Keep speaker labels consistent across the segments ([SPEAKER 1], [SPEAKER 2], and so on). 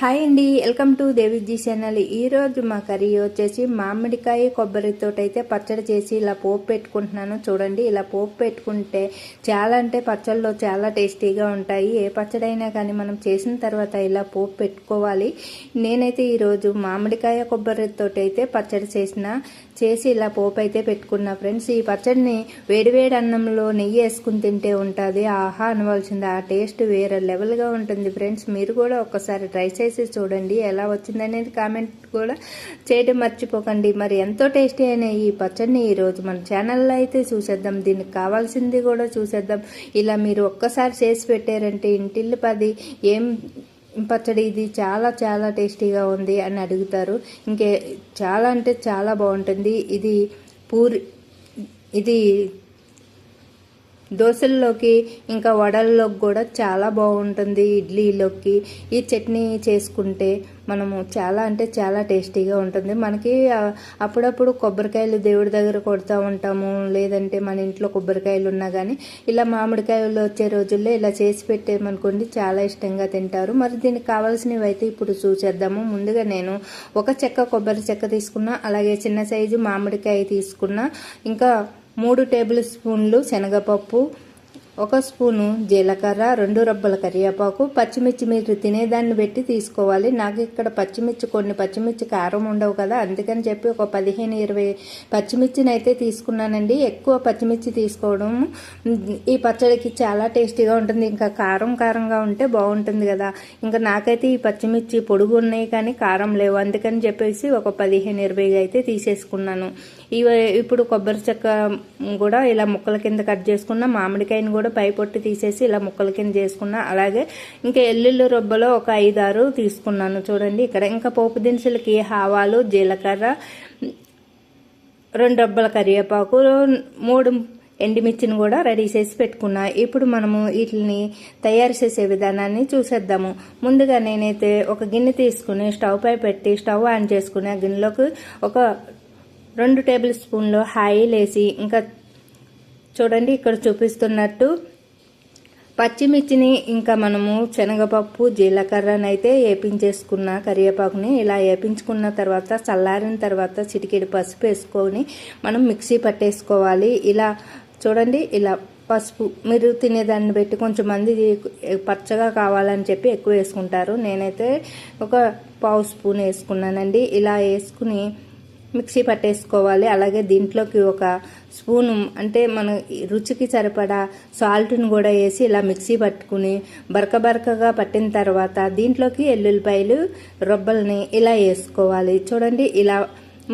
[SPEAKER 1] Hi అండి welcome to Deviji channel. ఈ రోజు మా కర్రీ వచ్చేసి మామిడికాయ కొబ్బరితో అయితే పచ్చడి చేసి ఇలా పోపు పెట్టుకుంటున్నాను. చూడండి ఇలా పోపు పెట్టుకుంటే చాలా అంటే పచ్చళ్ళలో చాలా టేస్టీగా ఉంటాయి. ఏ పచ్చడైనా కానీ మనం చేసిన తర్వాత ఇలా పోపు పెట్టుకోవాలి. నేనైతే ఈరోజు మామిడికాయ కొబ్బరితో అయితే పచ్చడి చేసిన చేసి ఇలా పోపు అయితే పెట్టుకున్నా. ఫ్రెండ్స్ ఈ పచ్చడిని వేడివేడి అన్నంలో నెయ్యి వేసుకుని తింటే ఉంటుంది. ఆహా అనవలసింది. ఆ టేస్ట్ వేరే లెవెల్గా ఉంటుంది. ఫ్రెండ్స్ మీరు కూడా ఒక్కసారి ట్రై చేసి చూడండి ఎలా వచ్చిందనేది కామెంట్ కూడా చేయడం మర్చిపోకండి. మరి ఎంతో టేస్టీ అయిన ఈ పచ్చడిని ఈరోజు మన ఛానల్లో అయితే చూసేద్దాం. దీనికి కావాల్సింది కూడా చూసేద్దాం. ఇలా మీరు ఒక్కసారి చేసి పెట్టారంటే ఇంటిల్లి పది ఏం పచ్చడి ఇది? చాలా చాలా టేస్టీగా ఉంది అని అడుగుతారు. ఇంకే చాలా అంటే చాలా బాగుంటుంది. ఇది పూరి ఇది దోశల్లోకి ఇంకా వడల్లోకి కూడా చాలా బాగుంటుంది ఇడ్లీలోకి. ఈ చట్నీ చేసుకుంటే మనము చాలా అంటే చాలా టేస్టీగా ఉంటుంది. మనకి అప్పుడప్పుడు కొబ్బరికాయలు దేవుడి దగ్గర కొడుతూ ఉంటాము. లేదంటే మన ఇంట్లో కొబ్బరికాయలు ఉన్నా కానీ ఇలా మామిడికాయలు వచ్చే రోజుల్లో ఇలా చేసి పెట్టేమనుకోండి చాలా ఇష్టంగా తింటారు. మరి దీనికి కావాల్సినవి అయితే ఇప్పుడు చూసేద్దాము. ముందుగా నేను ఒక చెక్క కొబ్బరి చెక్క తీసుకున్నా అలాగే చిన్న సైజు మామిడికాయ తీసుకున్నా. ఇంకా మూడు టేబుల్ స్పూన్లు శనగపప్పు ఒక స్పూను జీలకర్ర రెండు రబ్బల కరివేపాకు పచ్చిమిర్చి మీరు తినేదాన్ని పెట్టి తీసుకోవాలి. నాకు ఇక్కడ పచ్చిమిర్చి కొన్ని పచ్చిమిర్చి కారం ఉండవు కదా అందుకని చెప్పి ఒక పదిహేను ఇరవై పచ్చిమిర్చిని అయితే తీసుకున్నానండి. ఎక్కువ పచ్చిమిర్చి తీసుకోవడం ఈ పచ్చడికి చాలా టేస్టీగా ఉంటుంది. ఇంకా కారం కారంగా ఉంటే బాగుంటుంది కదా. ఇంకా నాకైతే ఈ పచ్చిమిర్చి పొడుగు ఉన్నాయి కానీ కారం లేవు. అందుకని చెప్పేసి ఒక పదిహేను ఇరవై అయితే తీసేసుకున్నాను. ఇవి ఇప్పుడు కొబ్బరి చెక్క కూడా ఇలా ముక్కల కింద కట్ చేసుకున్న మామిడికాయని కూడా పై పొట్టు తీసేసి ఇలా ముక్కల కింద చేసుకున్నా. అలాగే ఇంకా ఎల్లుల్లి రొబ్బలో ఒక ఐదారు తీసుకున్నాను. చూడండి ఇక్కడ ఇంకా పోపు దినుసులకి ఆవాలు జీలకర్ర రెండు రబ్బల కరివేపాకు మూడు ఎండిమిర్చిని కూడా రెడీ చేసి పెట్టుకున్నా. ఇప్పుడు మనము వీటిని తయారు చేసే విధానాన్ని చూసేద్దాము. ముందుగా నేనైతే ఒక గిన్నె తీసుకుని స్టవ్ పై పెట్టి స్టవ్ ఆన్ చేసుకుని ఆ గిన్నెలోకి ఒక రెండు టేబుల్ స్పూన్లు ఆయిల్ వేసి ఇంకా చూడండి ఇక్కడ చూపిస్తున్నట్టు పచ్చిమిర్చిని ఇంకా మనము శనగపప్పు జీలకర్రనైతే వేపించేసుకున్న కరివేపాకుని ఇలా వేపించుకున్న తర్వాత చల్లారిన తర్వాత చిటికెడు పసుపు వేసుకొని మనం మిక్సీ పట్టేసుకోవాలి. ఇలా చూడండి ఇలా పసుపు మీరు తినేదాన్ని బట్టి కొంచెం మంది పచ్చగా కావాలని చెప్పి ఎక్కువ వేసుకుంటారు. నేనైతే ఒక పావు స్పూన్ వేసుకున్నానండి. ఇలా వేసుకుని మిక్సీ పట్టేసుకోవాలి. అలాగే దీంట్లోకి ఒక స్పూను అంటే మన రుచికి సరిపడా సాల్ట్ను కూడా వేసి ఇలా మిక్సీ పట్టుకుని బరక బరకగా పట్టిన తర్వాత దీంట్లోకి ఎల్లుల్లిపాయలు రొబ్బల్ని ఇలా వేసుకోవాలి. చూడండి ఇలా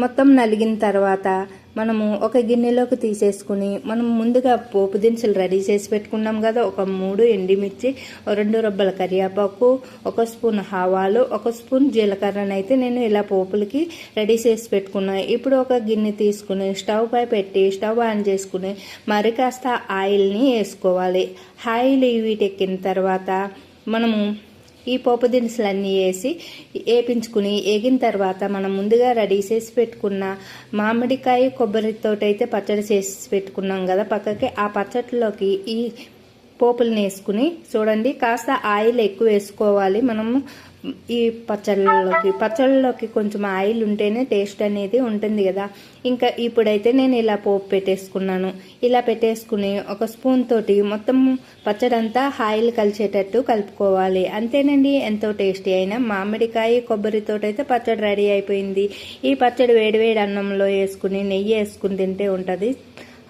[SPEAKER 1] మొత్తం నలిగిన తర్వాత మనము ఒక గిన్నెలోకి తీసేసుకుని మనం ముందుగా పోపు దినుసులు రెడీ చేసి పెట్టుకున్నాం కదా. ఒక మూడు ఎండిమిర్చి రెండు రొబ్బల కరివేపాకు ఒక స్పూన్ ఆవాలు ఒక స్పూన్ జీలకర్రనైతే నేను ఇలా పోపులకి రెడీ చేసి పెట్టుకున్నాను ఇప్పుడు ఒక గిన్నె తీసుకుని స్టవ్ పై పెట్టి స్టవ్ ఆన్ చేసుకుని మరి కాస్త ఆయిల్ని వేసుకోవాలి. ఆయిల్ వీటెక్కిన తర్వాత మనము ఈ పోపు దినుసులన్నీ వేసి వేపించుకుని వేగిన తర్వాత మనం ముందుగా రెడీ చేసి పెట్టుకున్న మామిడికాయ కొబ్బరితోటైతే పచ్చడి చేసి పెట్టుకున్నాం కదా పక్కకి. ఆ పచ్చడిలోకి ఈ పోపులను వేసుకుని చూడండి కాస్త ఆయిల్ ఎక్కువ వేసుకోవాలి. మనము ఈ పచ్చళ్ళలోకి పచ్చళ్ళలోకి కొంచెం ఆయిల్ ఉంటేనే టేస్ట్ అనేది ఉంటుంది కదా. ఇంకా ఇప్పుడైతే నేను ఇలా పోపు పెట్టేసుకున్నాను. ఇలా పెట్టేసుకుని ఒక స్పూన్ తోటి మొత్తం పచ్చడంతా ఆయిల్ కలిసేటట్టు కలుపుకోవాలి. అంతేనండి ఎంతో టేస్టీ అయినా మామిడికాయ కొబ్బరితోటైతే అయితే పచ్చడి రెడీ అయిపోయింది. ఈ పచ్చడి వేడివేడి అన్నంలో వేసుకుని నెయ్యి వేసుకుని తింటే ఉంటుంది.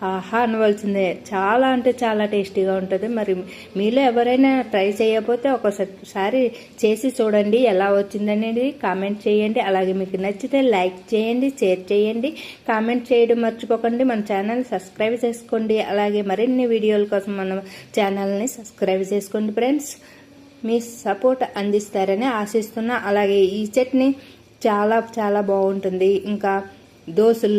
[SPEAKER 1] ఆహా అనవలసిందే. చాలా అంటే చాలా టేస్టీగా ఉంటుంది. మరి మీలో ఎవరైనా ట్రై చేయకపోతే ఒకసారి చేసి చూడండి ఎలా వచ్చిందనేది కామెంట్ చేయండి. అలాగే మీకు నచ్చితే లైక్ చేయండి షేర్ చేయండి. కామెంట్ చేయడం మర్చిపోకండి. మన ఛానల్ సబ్స్క్రైబ్ చేసుకోండి. అలాగే మరిన్ని వీడియోల కోసం మన ఛానల్ని సబ్స్క్రైబ్ చేసుకోండి ఫ్రెండ్స్. మీ సపోర్ట్ అందిస్తారని ఆశిస్తున్నా. అలాగే ఈ చట్నీ చాలా చాలా బాగుంటుంది. ఇంకా దోశలు